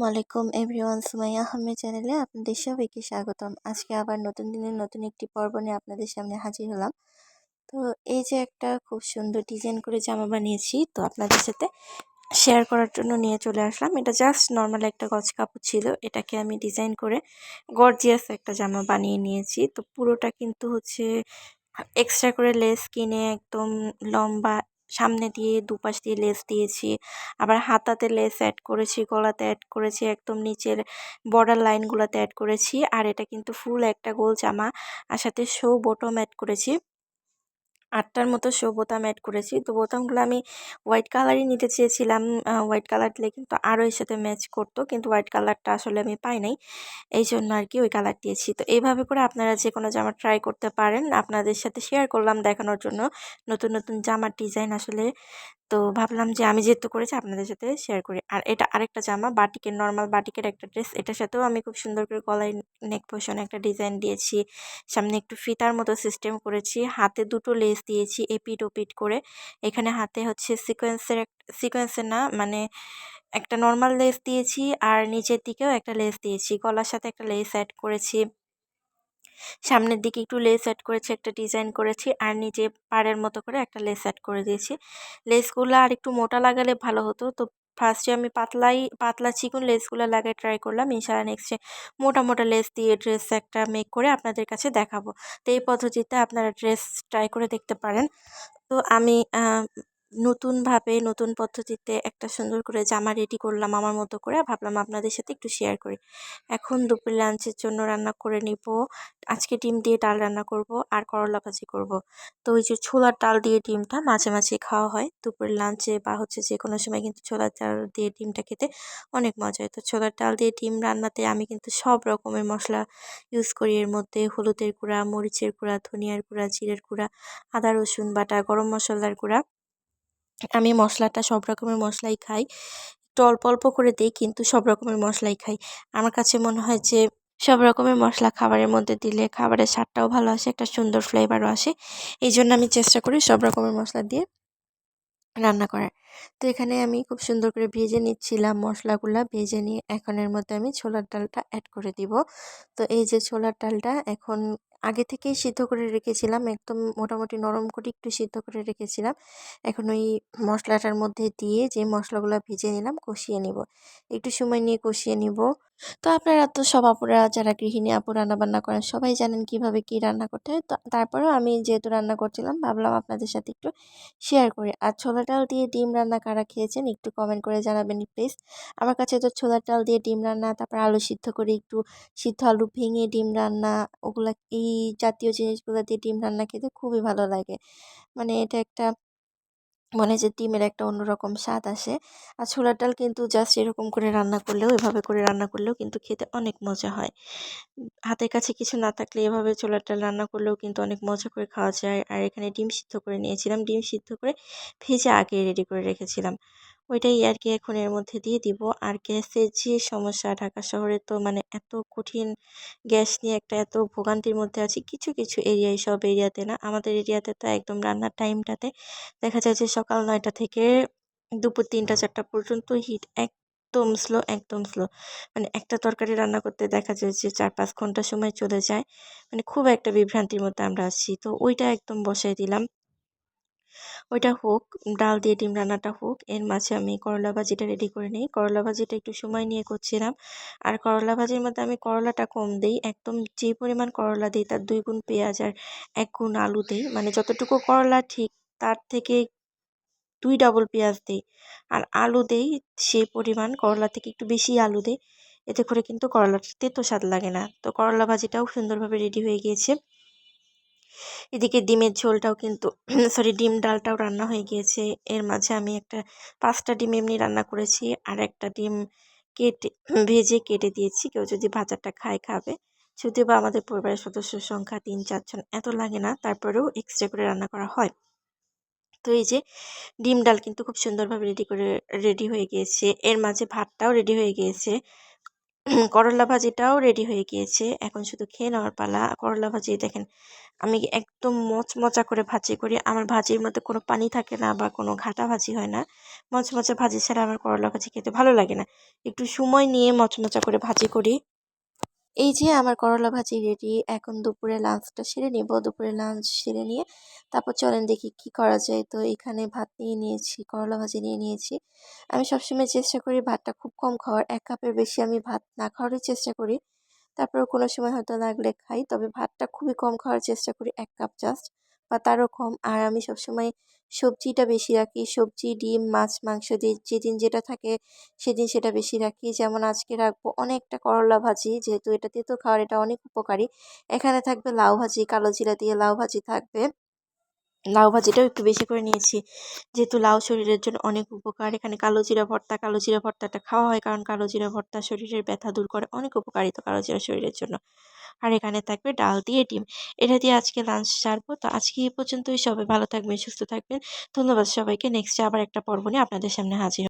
আসসালামু আলাইকুম এভরিওয়ান, সুমাইয়া আহমেদ চ্যানেলে আপনাদের সবাইকে স্বাগতম। আজকে আবার নতুন দিনের নতুন একটি পর্ব নিয়ে আপনাদের সামনে হাজির হলাম। তো এই যে একটা খুব সুন্দর ডিজাইন করে জামা বানিয়েছি, তো আপনাদের সাথে শেয়ার করার জন্য নিয়ে চলে আসলাম। এটা জাস্ট নর্মাল একটা গজ কাপড় ছিল, এটাকে আমি ডিজাইন করে গর্জিয়াস একটা জামা বানিয়ে নিয়েছি। তো পুরোটা কিন্তু হচ্ছে এক্সট্রা করে লেস কিনে একদম লম্বা সামনে দিয়ে দুপাশ দিয়ে লেস দিয়েছি। আবার হাতাতে লেস অ্যাড করেছি, গলাতে অ্যাড করেছি, একদম নিচের বর্ডার লাইনগুলোতে অ্যাড করেছি। আর এটা কিন্তু ফুল একটা গোল জামা। আর সাথে শো বটম অ্যাড করেছি। আটটার মতো শো বোতাম অ্যাড করেছি। তো বোতামগুলো আমি হোয়াইট কালারই নিতে চেয়েছিলাম হোয়াইট কালার দিলে কিন্তু আরও এর সাথে ম্যাচ করতো, কিন্তু হোয়াইট কালারটা আসলে আমি পাই নাই। এই জন্য আর কি ওই কালার দিয়েছি। তো এইভাবে করে আপনারা যে কোনো জামা ট্রাই করতে পারেন। আপনাদের সাথে শেয়ার করলাম দেখানোর জন্য। নতুন নতুন জামার ডিজাইন আসলে। তো ভাবলাম যে আমি যেহেতু করেছি, আপনাদের সাথে শেয়ার করি। আর এটা আরেকটা জামা, বাটিকের নর্মাল বাটিকের একটা ড্রেস এটার সাথেও আমি খুব সুন্দর করে গলায় নেক পোষণে একটা ডিজাইন দিয়েছি। সামনে একটু ফিতার মতো সিস্টেম করেছি। হাতে দুটো লেস দিয়েছি এপিট ওপিট করে। এখানে হাতে হচ্ছে সিকোয়েন্সের সিকোয়েন্সের না মানে একটা নর্মাল লেস দিয়েছি আর নিচের দিকেও একটা লেস দিয়েছি। গলার সাথে একটা লেস অ্যাড করেছি। সামনের দিকে একটু লেস অ্যাড করেছি, একটা ডিজাইন করেছি আর নিচে পাড়ের মতো করে একটা লেস অ্যাড করে দিয়েছি। লেসগুলো আর একটু মোটা লাগালে ভালো হতো, তো ফার্স্টে আমি পাতলাই, পাতলা চিকন লেসগুলো লাগাই ট্রাই করলাম। ইনশাল্লাহ নেক্সটে মোটা মোটা লেস দিয়ে ড্রেস একটা মেক করে আপনাদের কাছে দেখাবো। তো এই পদ্ধতিতে আপনারা ড্রেস ট্রাই করে দেখতে পারেন। তো আমি নতুনভাবে, নতুন পদ্ধতিতে একটা সুন্দর করে জামা রেডি করলাম আমার মতো করে, ভাবলাম আপনাদের সাথে একটু শেয়ার করি। এখন দুপুর লাঞ্চের জন্য রান্না করে নিব। আজকে ডিম দিয়ে ডাল রান্না করব আর করলা ভাজি করব। তো ওই যে ছোলার ডাল দিয়ে ডিমটা মাঝে মাঝে খাওয়া হয়। দুপুরের লাঞ্চে বা হচ্ছে যে কোনো সময় কিন্তু ছোলার ডাল দিয়ে ডিমটা খেতে অনেক মজা হয়। তো ছোলার ডাল দিয়ে ডিম রান্নাতে আমি কিন্তু সব রকমের মশলা ইউজ করি। এর মধ্যে হলুদের গুঁড়া, মরিচের গুঁড়া, ধনিয়ার গুঁড়া, জিরের গুঁড়া, আদা, রসুন বাটা, গরম মশলার গুঁড়া আমি মশলাটা সব রকমের মশলাই খাই। একটু অল্প অল্প করে দিই কিন্তু সব রকমের মশলাই খাই। আমার কাছে মনে হয় যে সব রকমের মশলা খাবারের মধ্যে দিলে খাবারের স্বাদটাও ভালো আসে, একটা সুন্দর ফ্লেভারও আসে। এই জন্য আমি চেষ্টা করি সব রকমের মশলা দিয়ে রান্না করার। তো এখানে আমি খুব সুন্দর করে ভেজে নিচ্ছিলাম মশলাগুলা। ভেজে নিয়ে এখন এর মধ্যে আমি ছোলার ডালটা অ্যাড করে দিব। তো এই যে ছোলার ডালটা এখন আগে থেকেই সিদ্ধ করে রেখেছিলাম, একদম মোটামুটি নরম করে একটু সিদ্ধ করে রেখেছিলাম। এখন ওই মশলাটার মধ্যে দিয়ে যে মশলাগুলো ভেজে নিলাম কষিয়ে নিব। একটু সময় নিয়ে কষিয়ে নিব। তো আপনারা তো সব আপুরা, যারা গৃহিণী আপু রান্নাবান্না করেন, সবাই জানেন কীভাবে কি রান্না করতে হয়। তো তারপরেও আমি যেহেতু রান্না করছিলাম, ভাবলাম আপনাদের সাথে একটু শেয়ার করি। আর ছোলা ডাল দিয়ে ডিম রান্না কারা খেয়েছেন একটু কমেন্ট করে জানাবেন প্লিজ আমার কাছে তো ছোলা ডাল দিয়ে ডিম রান্না, তারপর আলু সিদ্ধ করে, একটু সিদ্ধ আলু ভেঙে ডিম রান্না, ওগুলা, এই জাতীয় জিনিসগুলো দিয়ে ডিম রান্না খেতে খুবই ভালো লাগে। মানে এটা একটা মনে যে ডিমের একটা অন্যরকম স্বাদ আসে। আর ছোলার ডাল কিন্তু জাস্ট এরকম করে রান্না করলেও, এভাবে করে রান্না করলেও কিন্তু খেতে অনেক মজা হয়। হাতের কাছে কিছু না থাকলে এভাবে ছোলার ডাল রান্না করলেও কিন্তু অনেক মজা করে খাওয়া যায়। আর এখানে ডিম সিদ্ধ করে নিয়েছিলাম। ডিম সিদ্ধ করে ভেজে আগে রেডি করে রেখেছিলাম। ওইটাই আর কি এখন এর মধ্যে দিয়ে দিব। আর গ্যাসের যে সমস্যা ঢাকা শহরে তো মানে এত কঠিন গ্যাস নিয়ে একটা এত ভোগান্তির মধ্যে আছি, কিছু কিছু এরিয়ায় সব এরিয়াতে না। আমাদের এরিয়াতে তো একদম রান্নার টাইমটাতে দেখা যায় যে সকাল নয়টা থেকে দুপুর তিনটা, চারটা পর্যন্ত হিট একদম স্লো একদম স্লো। মানে একটা তরকারি রান্না করতে দেখা যায় যে চার পাঁচ ঘণ্টা সময় চলে যায়। মানে খুব একটা বিভ্রান্তির মধ্যে আমরা আছি। তো ওইটা একদম বসাই দিলাম। ওইটা হোক, ডাল দিয়ে ডিম রান্নাটা হোক, এর মাঝে আমি করলা ভাজিটা রেডি করে নিই। করলা ভাজিটা একটু সময় নিয়ে করছিলাম। আর করলা ভাজির মধ্যে আমি করলাটা কম দিই। একদম যে পরিমাণ করলা দিই তার দুই গুণ পেঁয়াজ আর এক গুণ আলু দিই। মানে যতটুকু করলা ঠিক তার থেকে দুই ডাবল পেঁয়াজ দিই। আর আলু দেই সেই পরিমাণ, করলা থেকে একটু বেশি আলু দিই। এতে করে কিন্তু করলাটা তেতো স্বাদ লাগে না। তো করলা ভাজিটাও সুন্দরভাবে রেডি হয়ে গিয়েছে। এদিকে ডিমের ঝোলটাও কিন্তু সরি ডিম ডালটাও রান্না হয়ে গিয়েছে। এর মাঝে আমি একটা পাঁচটা ডিম এমনি রান্না করেছি আর একটা ডিম কেটে, ভেজে কেটে দিয়েছি। কেউ যদি ভাজাটা খায়, খাবে। যদিও বা আমাদের পরিবারের সদস্য সংখ্যা তিন চারজন এত লাগে না, তারপরেও এক্সট্রা করে রান্না করা হয়। তো এই যে ডিম ডাল কিন্তু খুব সুন্দরভাবে রেডি করে রেডি হয়ে গিয়েছে। এর মাঝে ভাতটাও রেডি হয়ে গিয়েছে। করলা ভাজিটাও রেডি হয়ে গিয়েছে। এখন শুধু খেয়ে নেওয়ার পালা। করলা ভাজি, দেখেন, আমি একদম মচমচা করে ভাজি করি। আমার ভাজির মধ্যে কোনো পানি থাকে না বা কোনো ঘাটা ভাজি হয় না। মচমচা ভাজি ছাড়া আমার করলা ভাজি খেতে ভালো লাগে না। একটু সময় নিয়ে মচমচা করে ভাজি করি। এই যে আমার করলা ভাজি রেডি এখন দুপুরে লাঞ্চটা সেরে নেব। দুপুরে লাঞ্চ সেরে নিয়ে তারপর চলেন দেখি কি করা যায়। তো এখানে ভাত নিয়ে নিয়েছি, করলা ভাজি নিয়ে নিয়েছি। আমি সবসময় চেষ্টা করি ভাতটা খুব কম খাওয়ার। এক কাপের বেশি আমি ভাত না খাওয়ারই চেষ্টা করি। তারপর কোনো সময় হয়তো লাগলে খাই, তবে ভাতটা খুবই কম খাওয়ার চেষ্টা করি, এক কাপ জাস্ট বা তারও কম আর আমি সবসময় সবজিটা বেশি রাখি। সবজি, ডিম, মাছ, মাংস দিয়ে যেদিন যেটা থাকে সেদিন সেটা বেশি রাখি। যেমন আজকে রাখব অনেকটা করলা ভাজি। যেহেতু এটা তেতো খাওয়ার এটা অনেক উপকারী। এখানে থাকবে লাউ ভাজি, কালো জিরা দিয়ে লাউ ভাজি থাকবে। লাউ ভাজিটাও একটু বেশি করে নিয়েছি। যেহেতু লাউ শরীরের জন্য অনেক উপকার, এখানে কালো জিরা ভর্তা, কালো জিরা ভর্তাটা খাওয়া হয় কারণ কালো জিরা ভর্তা শরীরের ব্যথা দূর করে, অনেক উপকারিত কালো জিরা শরীরের জন্য। আর এখানে থাকবে ডাল দিয়ে ডিম। এটা দিয়ে আজকে লাঞ্চ সারবো। তো আজকে এই পর্যন্তই। সবাই ভালো থাকবেন, সুস্থ থাকবেন। ধন্যবাদ সবাইকে। নেক্সটে আবার একটা পর্ব নিয়ে আপনাদের সামনে হাজির